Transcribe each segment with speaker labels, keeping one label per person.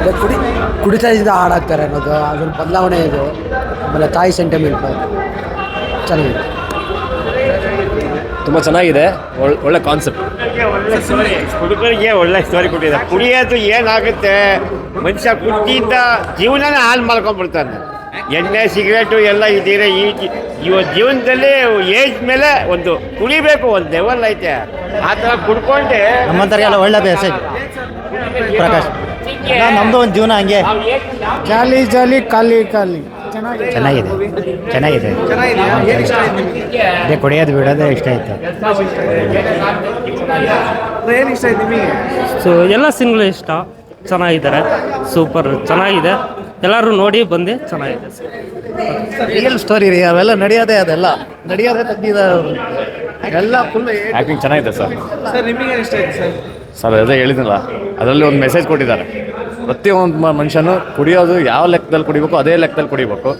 Speaker 1: ಅದೇ ಕುಡಿ ಕುಡಿತದಿಂದ ಹಾಡಾಗ್ತಾರೆ ಅನ್ನೋದು ಅದ್ರ ಬದಲಾವಣೆ ಇದು. ಆಮೇಲೆ ತಾಯಿ ಸೆಂಟಿಮೆಂಟು ಚೆನ್ನಾಗಿದೆ.
Speaker 2: ತುಂಬ ಚೆನ್ನಾಗಿದೆ. ಒಳ್- ಒಳ್ಳೆ ಕಾನ್ಸೆಪ್ಟ್
Speaker 3: ಹುಡುಗರಿಗೆ ಒಳ್ಳೆ ಸ್ಟೋರಿ ಕೊಟ್ಟಿದೆ ಕುಡಿಯೋದು ಏನಾಗುತ್ತೆ? ಮನುಷ್ಯ ಕುಡಿಯಿಂದ ಜೀವನನೇ ಹಾಳು ಮಾಡ್ಕೊಂಡ್ಬಿಡ್ತಾನೆ. ಎಣ್ಣೆ ಸಿಗರೇಟು ಎಲ್ಲ ಇದ್ದೀರಾ ಈ ಜಿ- ಇವ ಜೀವನದಲ್ಲಿ ಏಜ್ ಮೇಲೆ ಒಂದು ಕುಡಿಬೇಕು ಒಂದು ಲೆವೆಲ್ ಐತೆ. ಆ ಥರ ಕುಡ್ಕೊಂಡೆ
Speaker 4: ನಮ್ಮಂಥವ್ರಿಗೆಲ್ಲ ಒಳ್ಳೆ ಮೆಸೇಜ್ ಪ್ರಕಾಶ್. ನಮ್ಮದು ಒಂದು ಜೀವನ ಹಂಗೆ.
Speaker 1: ಜಾಲಿ ಜಾಲಿ ಖಾಲಿ ಖಾಲಿ. ಚೆನ್ನಾಗಿದೆ.
Speaker 4: ಚೆನ್ನಾಗಿದೆ. ಚೆನ್ನಾಗಿದೆ. ಅದೇ ಕುಡಿಯೋದು ಬಿಡೋದೇ ಇಷ್ಟ ಆಯ್ತು.
Speaker 5: ಸೊ ಎಲ್ಲ ಸಿನಿಮಾ ಇಷ್ಟ. ಚೆನ್ನಾಗಿದ್ದಾರೆ. ಸೂಪರ್ ಚೆನ್ನಾಗಿದೆ. ಎಲ್ಲರೂ ನೋಡಿ ಬಂದು ಚೆನ್ನಾಗಿದೆ.
Speaker 4: ರಿಯಲ್ ಸ್ಟೋರಿ ರೀ ಅವೆಲ್ಲ ನಡೆಯೋದೇ ಅದೆಲ್ಲ. ನಡೆಯೋದೇ ತೆಗ್ದಿದ್ದಾರೆ ಎಲ್ಲ ಫುಲ್
Speaker 2: ಆ್ಯಕ್ಟಿಂಗ್ ಚೆನ್ನಾಗಿದೆ ಸರ್. ಸರ್ ನಿಮಗೆ ಇಷ್ಟ ಆಯ್ತು ಸರ್? ಅದೇ ಹೇಳಿದ್ನಲ್ಲ ಅದರಲ್ಲಿ ಒಂದು ಮೆಸೇಜ್ ಕೊಟ್ಟಿದ್ದಾರೆ. ಪ್ರತಿಯೊಂದು ಮನುಷ್ಯನು ಕುಡಿಯೋದು ಯಾವ ಲೆಕ್ಕದಲ್ಲಿ ಕುಡಿಬೇಕು ಅದೇ ಲೆಕ್ಕದಲ್ಲಿ ಕುಡಿಬೇಕು.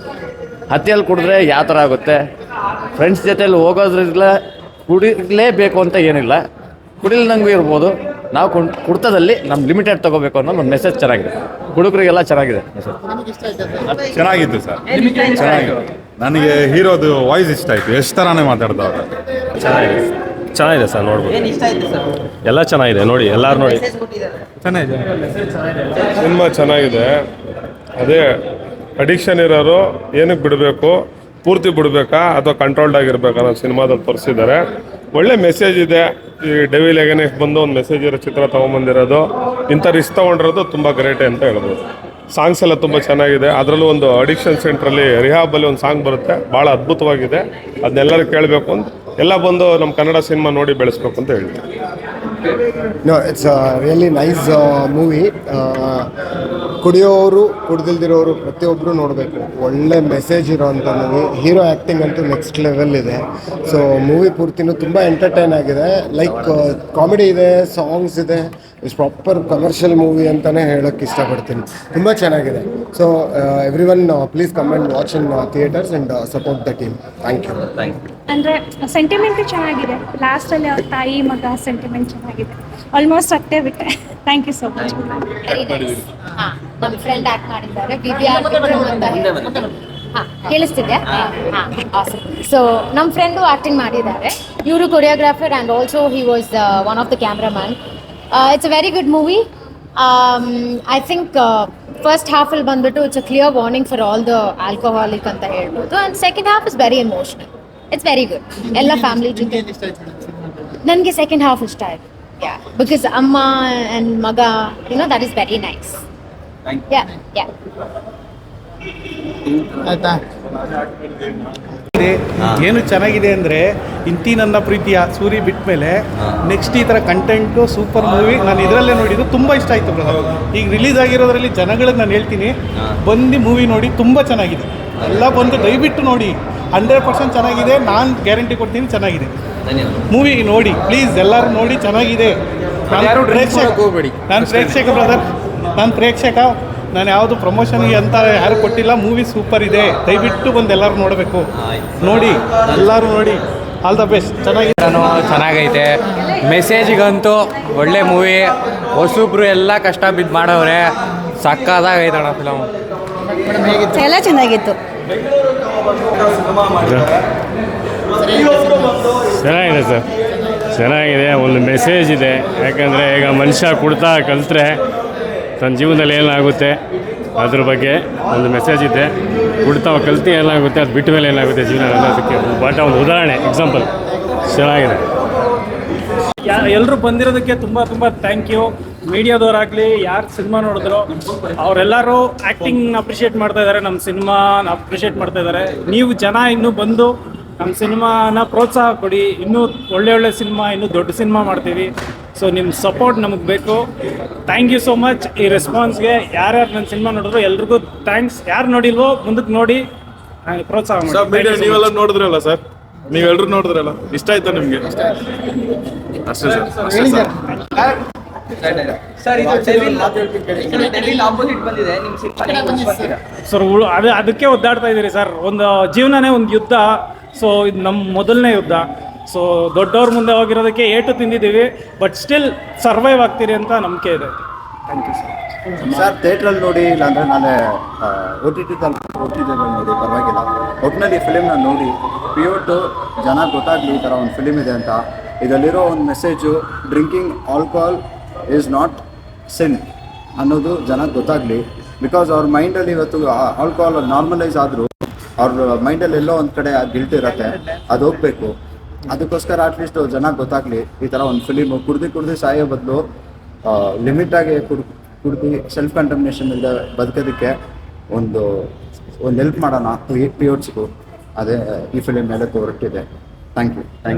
Speaker 2: ಹತ್ತಿಯಲ್ಲಿ ಕುಡಿದ್ರೆ ಯಾವ ಥರ ಆಗುತ್ತೆ? ಫ್ರೆಂಡ್ಸ್ ಜೊತೆಯಲ್ಲಿ ಹೋಗೋದ್ರಿಂದ ಕುಡಿಲೇಬೇಕು ಅಂತ ಏನಿಲ್ಲ. ಕುಡಿಲ್ದಂಗೂ ಇರ್ಬೋದು. ನಾವು ಕುಂ ಕುಡ್ತದಲ್ಲಿ ನಮ್ಮ ಲಿಮಿಟೆಡ್ ತೊಗೋಬೇಕು ಅನ್ನೋ ಒಂದು ಮೆಸೇಜ್ ಚೆನ್ನಾಗಿದೆ. ಹುಡುಗರಿಗೆಲ್ಲ ಚೆನ್ನಾಗಿದೆ. ಮೆಸೇಜ್
Speaker 6: ಚೆನ್ನಾಗಿತ್ತು ಸರ್. ಚೆನ್ನಾಗಿದೆ. ನನಗೆ ಹೀರೋದು ವಾಯ್ಸ್ ಇಷ್ಟ ಆಯಿತು. ಎಷ್ಟು ಥರನೇ ಮಾತಾಡ್ತಾವ್ರೆ
Speaker 2: ಚೆನ್ನಾಗಿದೆ. ಚೆನ್ನಾಗಿದೆ ಸರ್ ನೋಡ್ಬೋದು. ಎಲ್ಲ ಚೆನ್ನಾಗಿದೆ ನೋಡಿ ಎಲ್ಲರೂ ನೋಡಿ.
Speaker 7: ಸಿನಿಮಾ ಚೆನ್ನಾಗಿದೆ. ಅದೇ ಅಡಿಕ್ಷನ್ ಇರೋರು ಏನಕ್ಕೆ ಬಿಡಬೇಕು? ಪೂರ್ತಿ ಬಿಡಬೇಕಾ? ಅಥವಾ ಕಂಟ್ರೋಲ್ಡ್ ಆಗಿರ್ಬೇಕಾ ಅನ್ನೋ ಸಿನಿಮಾದಲ್ಲಿ ತೋರಿಸಿದ್ದಾರೆ. ಒಳ್ಳೆ ಮೆಸೇಜ್ ಇದೆ. ಈ ಡೆವಿ ಎಗನೆಸ್ಟ್ ಬಂದು ಒಂದು ಮೆಸೇಜ್ ಇರೋ ಚಿತ್ರ ತೊಗೊಂಬಂದಿರೋದು. ಇಂಥ ರಿಸ್ಕ್ ತೊಗೊಂಡಿರೋದು ತುಂಬ ಗ್ರೇಟ್ ಅಂತ ಹೇಳ್ಬೋದು. ಸಾಂಗ್ಸ್ ಎಲ್ಲ ತುಂಬ ಚೆನ್ನಾಗಿದೆ. ಅದರಲ್ಲೂ ಒಂದು ಅಡಿಕ್ಷನ್ ಸೆಂಟ್ರಲ್ಲಿ ರಿಹಾಬಲ್ಲಿ ಒಂದು ಸಾಂಗ್ ಬರುತ್ತೆ. ಭಾಳ ಅದ್ಭುತವಾಗಿದೆ. ಅದನ್ನೆಲ್ಲರೂ ಕೇಳಬೇಕು ಅಂತ ಎಲ್ಲ ಬಂದು ನಮ್ಮ ಕನ್ನಡ ಸಿನಿಮಾ ನೋಡಿ ಬೆಳೆಸ್ಬೇಕು ಅಂತ ಹೇಳ್ತೀನಿ.
Speaker 8: ಇಟ್ಸ್ ರಿಯಲಿ ನೈಸ್ ಮೂವಿ ಕುಡಿಯೋರು ಕುಡ್ದಿಲ್ದಿರೋರು ಪ್ರತಿಯೊಬ್ಬರು ನೋಡಬೇಕು. ಒಳ್ಳೆ ಮೆಸೇಜ್ ಇರೋವಂಥ ಮೂವಿ ಹೀರೋ ಆ್ಯಕ್ಟಿಂಗ್ ಅಂತೂ ನೆಕ್ಸ್ಟ್ ಲೆವೆಲ್ ಇದೆ. ಸೊ ಮೂವಿ ಪೂರ್ತಿನೂ ತುಂಬ ಎಂಟರ್ಟೈನ್ ಆಗಿದೆ. ಲೈಕ್ ಕಾಮಿಡಿ ಇದೆ ಸಾಂಗ್ಸ್ ಇದೆ. ಇಸ್ ಪ್ರಾಪರ್ ಕಮರ್ಷಿಯಲ್ ಮೂವಿ ಅಂತಲೇ ಹೇಳೋಕ್ಕೆ ಇಷ್ಟಪಡ್ತೀನಿ. ತುಂಬ ಚೆನ್ನಾಗಿದೆ. So everyone please come and watch in theatres and support the team thank you
Speaker 9: ಅಂದರೆ ಸೆಂಟಿಮೆಂಟ್ ಚೆನ್ನಾಗಿದೆ. ಲಾಸ್ಟಲ್ಲಿ ಅವ್ರ ತಾಯಿ ಮಗ ಸೆಂಟಿಮೆಂಟ್ ಚೆನ್ನಾಗಿದೆ. ಆಲ್ಮೋಸ್ಟ್ ಅಷ್ಟೇ ಬಿಟ್ಟೆ. ಥ್ಯಾಂಕ್ ಯು ಸೊ ಮಚ್
Speaker 10: ನಮ್ಮ ಫ್ರೆಂಡ್ ಆಕ್ಟ್ ಮಾಡಿದ್ದಾರೆ ಕೇಳಿಸ್ತಿದ್ಯಾ? ಸೊ ನಮ್ಮ ಫ್ರೆಂಡು ಆಕ್ಟಿಂಗ್ ಮಾಡಿದ್ದಾರೆ. ಇವರು choreographer and also he was one of the cameraman it's a very good movie I think first ಹಾಫಲ್ಲಿ ಬಂದ್ಬಿಟ್ಟು it's a clear warning for all the alcoholic ಅಂತ ಹೇಳ್ಬೋದು. And second half is very emotional it's very good ಎಲ್ಲ family ಜೊತೆ. ನನಗೆ second half ಇಷ್ಟ ಆಯಿತು. Yeah because ಅಮ್ಮ and ಮಗ you know that is very nice yeah yeah
Speaker 11: ಏನು ಚೆನ್ನಾಗಿದೆ ಅಂದರೆ ಇಂತಿ ನನ್ನ ಪ್ರೀತಿಯ ಸೂರಿ ಬಿಟ್ಟ ಮೇಲೆ ನೆಕ್ಸ್ಟ್ ಈ ಥರ ಕಂಟೆಂಟು ಸೂಪರ್ ಮೂವಿ ನಾನು ಇದರಲ್ಲೇ ನೋಡಿದ್ದು ತುಂಬ ಇಷ್ಟ ಆಯಿತು ಬ್ರದರ್ ಈಗ ರಿಲೀಸ್ ಆಗಿರೋದ್ರಲ್ಲಿ ಜನಗಳಿಗೆ ನಾನು ಹೇಳ್ತೀನಿ ಬಂದು ಮೂವಿ ನೋಡಿ ತುಂಬ ಚೆನ್ನಾಗಿದೆ. ಎಲ್ಲ ಬಂದು ದಯವಿಟ್ಟು ನೋಡಿ ಹಂಡ್ರೆಡ್ ಪರ್ಸೆಂಟ್ ಚೆನ್ನಾಗಿದೆ ನಾನು ಗ್ಯಾರಂಟಿ ಕೊಡ್ತೀನಿ ಚೆನ್ನಾಗಿದೆ. ಮೂವಿ ನೋಡಿ ಪ್ಲೀಸ್ ಎಲ್ಲರೂ ನೋಡಿ ಚೆನ್ನಾಗಿದೆ. ನಾನು ಪ್ರೇಕ್ಷಕ ಬ್ರದರ್ ನಾನು ಪ್ರೇಕ್ಷಕ ನಾನು ಯಾವುದು ಪ್ರಮೋಷನ್ಗೆ ಅಂತ ಯಾರು ಕೊಟ್ಟಿಲ್ಲ ಮೂವಿ ಸೂಪರ್ ಇದೆ. ದಯವಿಟ್ಟು ಬಂದು ಎಲ್ಲರೂ ನೋಡಬೇಕು. ನೋಡಿ ಎಲ್ಲರೂ ನೋಡಿ. ಆಲ್ ದ ಬೆಸ್ಟ್ ಚೆನ್ನಾಗಿದೆ
Speaker 4: ಚೆನ್ನಾಗೈತೆ. ಮೆಸೇಜಿಗಂತೂ ಒಳ್ಳೆ ಮೂವಿ ಹೊಸಬ್ರು ಎಲ್ಲ ಕಷ್ಟ ಬಿದ್ದು ಮಾಡವ್ರೆ. ಸಕ್ಕದಾಗೈತೆ ಅಣ್ಣ ಫಿಲಮ್
Speaker 9: ಎಲ್ಲ ಚೆನ್ನಾಗಿತ್ತು.
Speaker 7: ಚೆನ್ನಾಗಿದೆ ಸರ್. ಚೆನ್ನಾಗಿದೆ. ಒಂದು ಮೆಸೇಜ್ ಇದೆ. ಯಾಕಂದರೆ ಈಗ ಮನುಷ್ಯ ಕುಡ್ತಾ ಕಲಿತ್ರೆ ತನ್ನ ಜೀವನದಲ್ಲಿ ಏನಾಗುತ್ತೆ, ಅದ್ರ ಬಗ್ಗೆ ಒಂದು ಮೆಸೇಜ್ ಇದೆ. ಕುಡ್ತಾ ಕಲ್ತು ಏನಾಗುತ್ತೆ, ಅದು ಬಿಟ್ಟ ಮೇಲೆ ಏನಾಗುತ್ತೆ ಜೀವನ ಅನ್ನೋದಕ್ಕೆ ಬಟ್, ಒಂದು ಉದಾಹರಣೆ ಎಕ್ಸಾಂಪಲ್ ಚೆನ್ನಾಗಿದೆ
Speaker 11: ಎಲ್ಲರೂ ಬಂದಿರೋದಕ್ಕೆ ತುಂಬ ತುಂಬ ಥ್ಯಾಂಕ್ ಯು ಮೀಡಿಯಾದವರಾಗಲಿ, ಯಾರು ಸಿನಿಮಾ ನೋಡಿದ್ರು, ಅವರೆಲ್ಲರೂ ಆ್ಯಕ್ಟಿಂಗ್ ಅಪ್ರಿಷಿಯೇಟ್ ಮಾಡ್ತಾ ಇದ್ದಾರೆ ನಮ್ಮ ಸಿನಿಮಾ ಅಪ್ರಿಷಿಯೇಟ್ ಮಾಡ್ತಾ ಇದ್ದಾರೆ ನೀವು ಜನ ಇನ್ನೂ ಬಂದು ನಮ್ಮ ಸಿನಿಮಾನ ಪ್ರೋತ್ಸಾಹ ಕೊಡಿ. ಇನ್ನೂ ಒಳ್ಳೆ ಒಳ್ಳೆ ಸಿನಿಮಾ ಇನ್ನೂ ದೊಡ್ಡ ಸಿನಿಮಾ ಮಾಡ್ತೀವಿ. ಸೊ ನಿಮ್ಮ ಸಪೋರ್ಟ್ ನಮಗೆ ಬೇಕು. ಥ್ಯಾಂಕ್ ಯು ಸೋ ಮಚ್ ಈ ರೆಸ್ಪಾನ್ಸ್ಗೆ ಯಾರ್ಯಾರು ನನ್ನ ಸಿನಿಮಾ ನೋಡಿದ್ರು ಎಲ್ರಿಗೂ ಥ್ಯಾಂಕ್ಸ್ ಯಾರು ನೋಡಿಲ್ವೋ ಮುಂದಕ್ಕೆ ನೋಡಿ ಪ್ರೋತ್ಸಾಹ ಮಾಡಿ.
Speaker 7: ನೀವೆಲ್ಲ ನೋಡಿದ್ರಲ್ಲ ಸರ್? ನೀವೆಲ್ಲರೂ ನೋಡಿದ್ರಲ್ಲ? ಇಷ್ಟ ಆಯ್ತಾ ನಿಮಗೆ? ಅಷ್ಟೇ ಸರ್. ಅಷ್ಟೇ ಸರ್.
Speaker 11: ಸರ್ ಉಳು- ಅದೇ ಅದಕ್ಕೆ ಒದ್ದಾಡ್ತಾ ಇದ್ದೀರಿ ಸರ್. ಒಂದು ಜೀವನನೇ ಒಂದು ಯುದ್ಧ. ಸೊ ಇದು ನಮ್ಮ ಮೊದಲನೇ ಯುದ್ಧ. ಸೊ ದೊಡ್ಡವ್ರ ಮುಂದೆ ಹೋಗಿರೋದಕ್ಕೆ ಏಟು ತಿಂದಿದ್ದೀವಿ ಬಟ್ ಸ್ಟಿಲ್ ಸರ್ವೈವ್ ಆಗ್ತೀರಿ ಅಂತ ನಂಬಿಕೆ ಇದೆ. ಥ್ಯಾಂಕ್ ಯು ಸರ್
Speaker 12: ಸರ್ ಥಿಯೇಟ್ರಲ್ಲಿ ನೋಡಿ, ಇಲ್ಲಾಂದ್ರೆ ನಾಳೆ ಒ ಟಿ ಟಿ ತಲುಪ ನೋಡಿ, ಪರವಾಗಿಲ್ಲ. ಒಟ್ಟಿನಲ್ಲಿ ಫಿಲಿಮ್ನ ನೋಡಿ ಪಿಯೋಟು ಜನ ಗೊತ್ತಾಗಲಿ ಈ ಥರ ಒಂದು ಫಿಲಿಮ್ ಇದೆ ಅಂತ. ಇದರಲ್ಲಿರೋ ಒಂದು message drinking alcohol is not sin ಅನ್ನೋದು ಜನ ಗೊತ್ತಾಗಲಿ. ಬಿಕಾಸ್ ಅವ್ರ ಮೈಂಡಲ್ಲಿ ಇವತ್ತು ಆಲ್ಕೋಹಾಲ್ ನಾರ್ಮಲೈಸ್ ಆದರೂ ಅವ್ರ ಮೈಂಡಲ್ಲಿ ಎಲ್ಲೋ ಒಂದು ಕಡೆ ಗಿಲ್ಟ್ ಇರುತ್ತೆ, ಅದು ಹೋಗ್ಬೇಕು. ಅದಕ್ಕೋಸ್ಕರ ಅಟ್ಲೀಸ್ಟ್ ಜನ ಗೊತ್ತಾಗ್ಲಿ, ಈ ಥರ ಒಂದು ಫಿಲಿಮ್ ಕುಡ್ದು ಕುಡ್ದು ಸಾಯೋ ಬದಲು ಲಿಮಿಟಾಗಿ ಕುಡ್, ಕುಡ್ದು ಸೆಲ್ಫ್ ಕಂಟಮಿನೇಷನ್ ಇಲ್ಲದೆ ಬದುಕೋದಕ್ಕೆ ಒಂದು ಒಂದು ಹೆಲ್ಪ್ ಮಾಡೋಣ ಪಿಯೋಟ್ಸ್ಗೂ ಅದೇ, ಈ ಫಿಲಿಮ್ ಮೇಲೆ ಹೊರಟಿದೆ ಥ್ಯಾಂಕ್ ಯು ಥ್ಯಾಂಕ್ ಯು